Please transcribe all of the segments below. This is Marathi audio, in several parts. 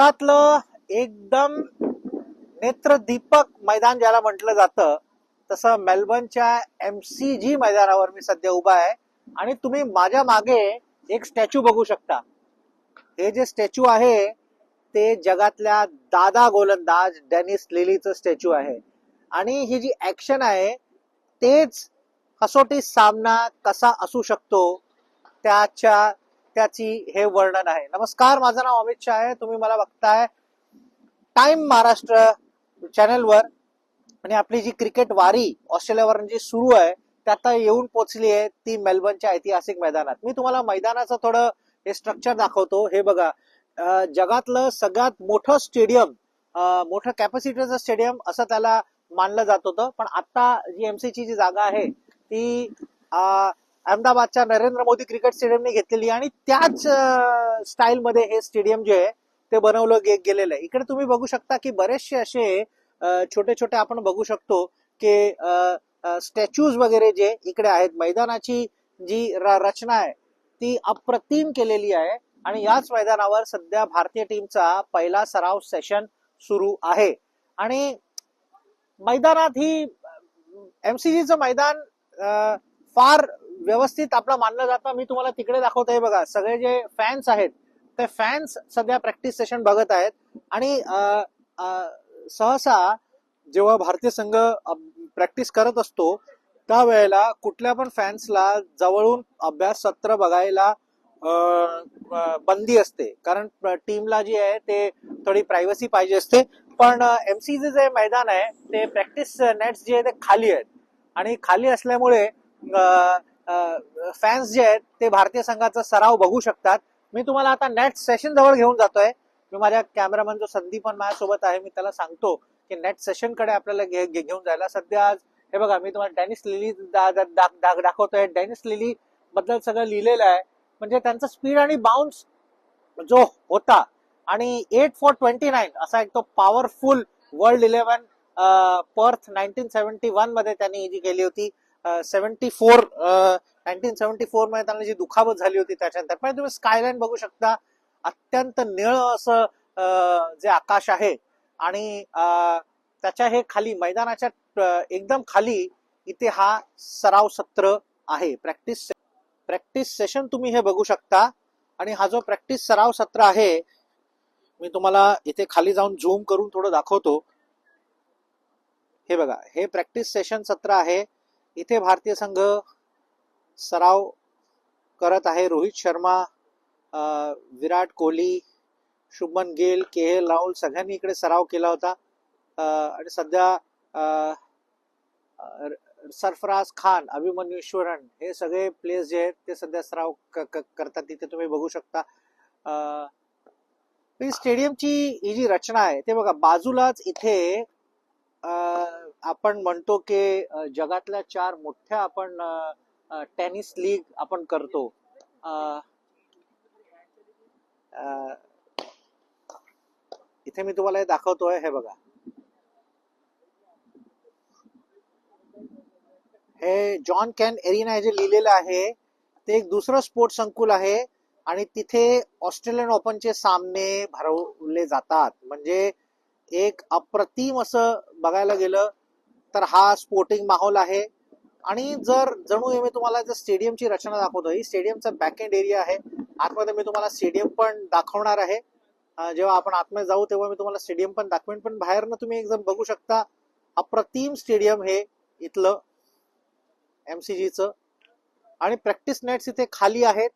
जगातलं एकदम नेत्रदीपक मैदान ज्याला म्हटलं जातं तसं मेलबर्नच्या एम सी जी मैदानावर मी सध्या उभा आहे. आणि तुम्ही माझ्या मागे एक स्टॅच्यू बघू शकता. हे जे स्टॅच्यू आहे ते जगातल्या दादा गोलंदाज डेनिस लिलीचं स्टॅच्यू आहे. आणि ही जी ऍक्शन आहे तेच कसोटी सामना कसा असू शकतो त्याच्या त्याची हे वर्णन आहे. नमस्कार माझं नाव अमित शाह आहे. तुम्ही मला बघताय टाइम महाराष्ट्र चॅनलवर आणि आपली जी क्रिकेट वारी ऑस्ट्रेलियावर जी सुरू आहे त्या आता येऊन पोहोचली आहे ती मेलबर्नच्या ऐतिहासिक मैदानात. मी तुम्हाला मैदानाचं थोडं हे स्ट्रक्चर दाखवतो. हे बघा जगातलं सगळ्यात मोठं स्टेडियम मोठं कॅपॅसिटीचं स्टेडियम असं त्याला मानलं जात होतं. पण आता जी एमसीची जी जागा आहे ती अहमदाबादच्या नरेंद्र मोदी क्रिकेट स्टेडियमने घेतलेली आणि त्याच स्टाईल मध्ये हे स्टेडियम जे आहे ते बनवलं गे गेलेलं आहे. इकडे तुम्ही बघू शकता की बरेचसे असे छोटे छोटे आपण बघू शकतो की स्टॅच्यूज वगैरे जे इकडे आहेत मैदानाची जी र- रचना आहे ती अप्रतिम केलेली आहे. आणि याच मैदानावर सध्या भारतीय टीमचा पहिला सराव सेशन सुरू आहे. आणि मैदानात ही एमसीजीचं मैदान फार व्यवस्थित आपलं मानलं जातं मी तुम्हाला तिकडे दाखवतोय बघा. सगळे जे फॅन्स आहेत ते फॅन्स सध्या प्रॅक्टिस सेशन बघत आहेत. आणि सहसा जेव्हा भारतीय संघ प्रॅक्टिस करत असतो त्यावेळेला कुठल्या पण फॅन्सला जवळून अभ्यास सत्र बघायला बंदी असते. कारण टीमला जी आहे ते थोडी प्रायव्हसी पाहिजे असते. पण एमसीचे जे मैदान आहे ते प्रॅक्टिस नेट्स जे आहे ते खाली आहेत. आणि खाली असल्यामुळे फॅन्स जे आहेत ते भारतीय संघाचा सराव बघू शकतात. मी तुम्हाला आता नेट सेशन जवळ घेऊन जातोय. मी माझ्या कॅमेरामॅन जो संदीप पण माझ्यासोबत आहे मी त्याला सांगतो की नेट सेशनकडे आपल्याला घे- घेऊन जायला. सध्या आज हे बघा मी तुम्हाला डेनिस लिली दा- दाखवतोय. डेनिस लिली बद्दल सगळं लिहिलेलं आहे. म्हणजे त्यांचा स्पीड आणि बाउन्स जो होता आणि एट फॉर ट्वेंटी नाईन असा एक तो powerful world eleven Perth nineteen seventy वनमध्ये त्यांनी जी केली होती. सेव्हन्टी फोर नाईन्टीन सेव्हन्टी फोरमध्ये त्यांना जी दुखापत झाली होती त्याच्यानंतर. पण तुम्ही स्कायलाईन बघू शकता अत्यंत निळ असं जे आकाश आहे आणि त्याच्या हे खाली मैदानाच्या एकदम खाली इथे हा सराव सत्र आहे. प्रॅक्टिस प्रॅक्टिस सेशन तुम्ही हे बघू शकता आणि हा जो प्रॅक्टिस सराव सत्र आहे मी तुम्हाला इथे खाली जाऊन झूम करून थोडं दाखवतो. हे बघा हे प्रॅक्टिस सेशन सत्र आहे. इथे भारतीय संघ सराव करत आहे. रोहित शर्मा विराट कोहली शुभमन गिल के एल राहुल सगळ्यांनी इकडे सराव केला होता. आणि सध्या सरफराज खान अभिमन्यू ईश्वरन हे सगळे प्लेयर्स जे आहेत ते सध्या सराव करतात. तिथे तुम्ही बघू शकता. स्टेडियमची ही जी रचना आहे ते बघा बाजूलाच इथे आपण म्हणतो की जगातल्या चार मोठ्या आपण टेनिस लीग आपण करतो. अं, इथे मी तुम्हाला हे दाखवतोय हे बघा. हे जॉन कॅन एरिना हे जे लिहिलेलं आहे ते एक दुसरं स्पोर्ट्स संकुल आहे आणि तिथे ऑस्ट्रेलियन ओपनचे सामने भरवले जातात. म्हणजे एक अप्रतिम असं बघायला गेलं तर हा स्पोर्टिंग माहोल आहे. आणि जर जणू मी तुम्हाला जर स्टेडियमची रचना दाखवतो ही स्टेडियमचा बॅकएंड एरिया आहे. आतमध्ये मी तुम्हाला स्टेडियम पण दाखवणार आहे. जेव्हा आपण आतमध्ये जाऊ तेव्हा मी तुम्हाला स्टेडियम पण दाखवेन. पण बाहेरनं तुम्ही एकदम बघू शकता अप्रतिम स्टेडियम हे इथलं एमसीजीचं आणि प्रॅक्टिस नेट्स इथे खाली आहेत.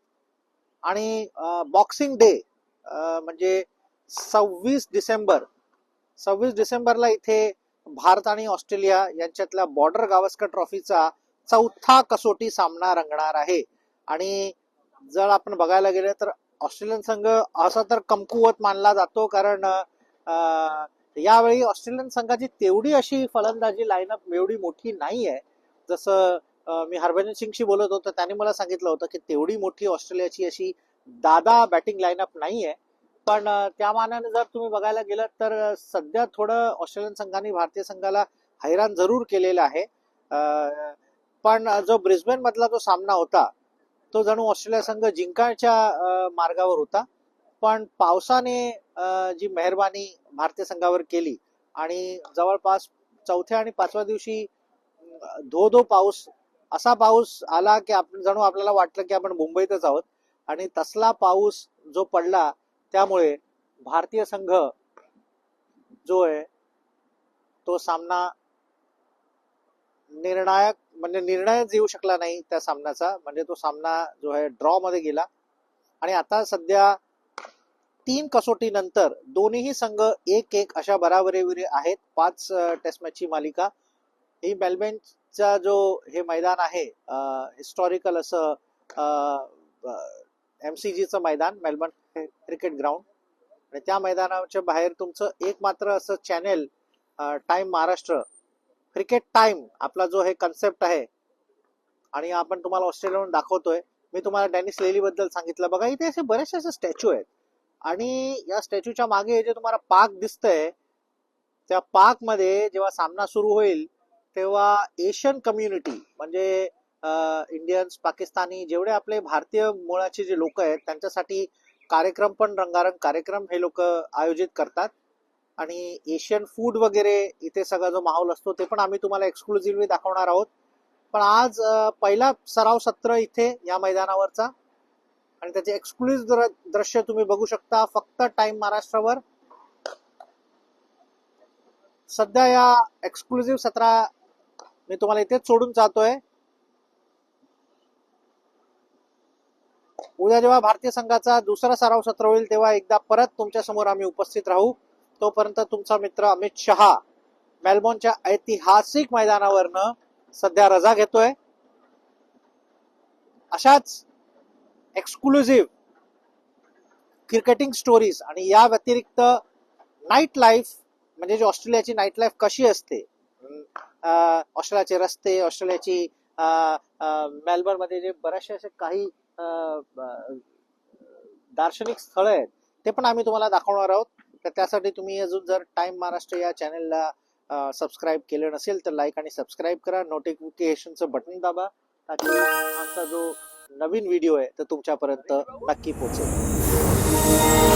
आणि बॉक्सिंग डे म्हणजे सव्वीस डिसेंबर सव्वीस डिसेंबरला इथे भारत आणि ऑस्ट्रेलिया यांच्यातल्या बॉर्डर गावस्कर ट्रॉफीचा चौथा कसोटी सामना रंगणार आहे. आणि जर आपण बघायला गेलं तर ऑस्ट्रेलियन संघ असा तर कमकुवत मानला जातो कारण यावेळी ऑस्ट्रेलियन संघाची तेवढी अशी फलंदाजी लाईनअप एवढी मोठी नाही आहे जसं मी हरभजन सिंगशी बोलत होतो त्याने मला सांगितलं होतं की तेवढी मोठी ऑस्ट्रेलियाची अशी दादा बॅटिंग लाईनअप नाही आहे पण त्या मानाने जर तुम्ही बघायला गेलं तर सध्या थोडं ऑस्ट्रेलियन संघाने भारतीय संघाला हैराण जरूर केलेलं आहे. पण जो ब्रिस्बेन मधला जो सामना होता तो जणू ऑस्ट्रेलिया संघ जिंकायच्या मार्गावर होता. पण पावसाने जी मेहरबानी भारतीय संघावर केली आणि जवळपास चौथ्या आणि पाचव्या दिवशी धो धो पाऊस असा पाऊस आला की आपण जणू आपल्याला वाटलं की आपण मुंबईतच आहोत. आणि तसला पाऊस जो पडला त्यामुळे भारतीय संघ जो आहे तो सामना निर्णायक म्हणजे निर्णयच येऊ शकला नाही त्या सामन्याचा. म्हणजे तो सामना जो आहे ड्रॉ मध्ये गेला. आणि आता सध्या तीन कसोटी नंतर दोन्हीही संघ एक एक अशा बराबरीवर आहेत. पाच टेस्ट मॅचची मालिका. ही मेलबर्नचा जो हे मैदान आहे हिस्टॉरिकल असं एम सी जीचं मैदान मेलबर्न क्रिकेट ग्राउंड आणि त्या मैदानाच्या बाहेर तुमचं एक मात्र असं channel time Maharashtra cricket time आपला जो हे कन्सेप्ट आहे. आणि आपण तुम्हाला ऑस्ट्रेलियावरून दाखवतोय. मी तुम्हाला डॅनिस लेली बद्दल सांगितलं. बघा इथे असे बरेचसे असे स्टॅच्यू आहेत. आणि या स्टॅच्यूच्या मागे जे तुम्हाला पाक दिसतंय त्या पाकमध्ये जेव्हा सामना सुरू होईल तेव्हा एशियन कम्युनिटी म्हणजे इंडियन्स पाकिस्तानी जेवढे आपले भारतीय मुळाचे जे लोक आहेत त्यांच्यासाठी कार्यक्रम पण रंगारंग कार्यक्रम हे लोक आयोजित करतात. आणि एशियन फूड वगैरे इथे सगळा जो माहोल असतो ते पण आम्ही तुम्हाला एक्सक्लुझिव्हली दाखवणार आहोत. पण आज पहिला सराव सत्र इथे या मैदानावरचा. आणि त्याचे एक्सक्लुझिव्ह दृश्य तुम्ही बघू शकता फक्त टाइम महाराष्ट्रावर. सध्या या एक्सक्लुझिव्ह सत्रा मी तुम्हाला इथेच सोडून जातोय. उद्या जेव्हा भारतीय संघाचा दुसरा सराव सत्र होईल तेव्हा एकदा परत तुमच्यासमोर आम्ही उपस्थित राहू. तोपर्यंत तुमचा मित्र अमित शहा मेलबोर्नच्या ऐतिहासिक मैदानावरनं सध्या रजा घेतोय. अशाच एक्सक्लुझिव्ह क्रिकेटिंग स्टोरीज आणि या व्यतिरिक्त नाईट लाईफ म्हणजे जी ऑस्ट्रेलियाची नाईट लाईफ कशी असते ऑस्ट्रेलियाचे रस्ते ऑस्ट्रेलियाची मेलबर्नमध्ये जे बरेचसे असे काही दार्शनिक स्थळं आहेत ते पण आम्ही तुम्हाला दाखवणार आहोत. तर त्यासाठी तुम्ही अजून जर टाइम महाराष्ट्र या चॅनेलला सबस्क्राईब केलं नसेल तर लाईक आणि सबस्क्राईब करा. नोटिफिकेशनचं बटन दाबा. ताकी आमचा जो नवीन व्हिडिओ आहे तो तुमच्यापर्यंत नक्की पोहोचेल.